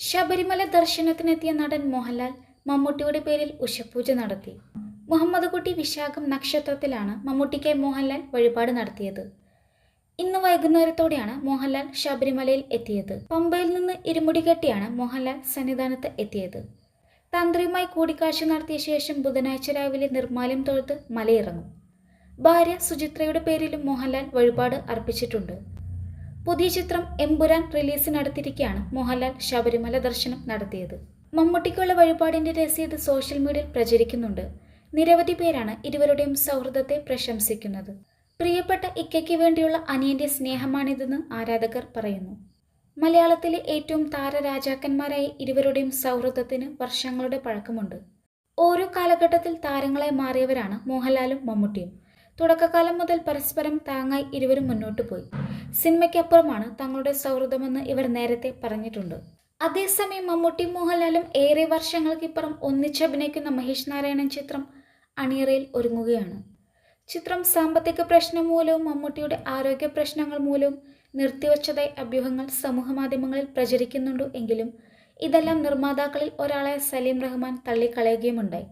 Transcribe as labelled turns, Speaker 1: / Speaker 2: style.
Speaker 1: ശബരിമല ദർശനത്തിനെത്തിയ നടൻ മോഹൻലാൽ മമ്മൂട്ടിയുടെ പേരിൽ ഉഷപൂജ നടത്തി. മുഹമ്മദ് കുട്ടി വിശാഖം നക്ഷത്രത്തിലാണ് മമ്മൂട്ടിക്കായി മോഹൻലാൽ വഴിപാട് നടത്തിയത്. ഇന്ന് വൈകുന്നേരത്തോടെയാണ് മോഹൻലാൽ ശബരിമലയിൽ എത്തിയത്. പമ്പയിൽ നിന്ന് ഇരുമുടി കെട്ടിയാണ് മോഹൻലാൽ സന്നിധാനത്ത് എത്തിയത്. തന്ത്രിയുമായി കൂടിക്കാഴ്ച നടത്തിയ ശേഷം ബുധനാഴ്ച രാവിലെ നിർമ്മാല്യം തൊഴുത്ത് മലയിറങ്ങും. ഭാര്യ സുചിത്രയുടെ പേരിലും മോഹൻലാൽ വഴിപാട് അർപ്പിച്ചിട്ടുണ്ട്. പുതിയ ചിത്രം എമ്പുരാൻ റിലീസിനടുത്തിരിക്കെയാണ് മോഹൻലാൽ ശബരിമല ദർശനം നടത്തിയത്. മമ്മൂട്ടിക്കുള്ള വഴിപാടിന്റെ രസീത് സോഷ്യൽ മീഡിയയിൽ പ്രചരിക്കുന്നുണ്ട്. നിരവധി പേരാണ് ഇരുവരുടെയും സൗഹൃദത്തെ പ്രശംസിക്കുന്നത്. പ്രിയപ്പെട്ട ഇക്കയ്ക്ക് വേണ്ടിയുള്ള അനിയന്റെ സ്നേഹമാണിതെന്ന് ആരാധകർ പറയുന്നു. മലയാളത്തിലെ ഏറ്റവും താരരാജാക്കന്മാരായ ഇരുവരുടെയും സൗഹൃദത്തിന് വർഷങ്ങളുടെ പഴക്കമുണ്ട്. ഓരോ കാലഘട്ടത്തിൽ താരങ്ങളായി മാറിയവരാണ് മോഹൻലാലും മമ്മൂട്ടിയും. തുടക്കകാലം മുതൽ പരസ്പരം താങ്ങായി ഇരുവരും മുന്നോട്ട് പോയി. സിനിമയ്ക്കപ്പുറമാണ് തങ്ങളുടെ സൗഹൃദമെന്ന് ഇവർ നേരത്തെ പറഞ്ഞിട്ടുണ്ട്. അതേസമയം മമ്മൂട്ടി മോഹൻലാലും ഏറെ വർഷങ്ങൾക്കിപ്പുറം ഒന്നിച്ചഭിനയിക്കുന്ന മഹേഷ് നാരായണൻ ചിത്രം അണിയറയിൽ ഒരുങ്ങുകയാണ്. ചിത്രം സാമ്പത്തിക പ്രശ്നം മൂലവും മമ്മൂട്ടിയുടെ ആരോഗ്യ പ്രശ്നങ്ങൾ മൂലവും നിർത്തിവച്ചതായി അഭ്യൂഹങ്ങൾ സമൂഹമാധ്യമങ്ങളിൽ പ്രചരിക്കുന്നുണ്ടോ എങ്കിലും ഇതെല്ലാം നിർമ്മാതാക്കളിൽ ഒരാളായ സലീം റഹ്മാൻ തള്ളിക്കളയുകയുമുണ്ടായി.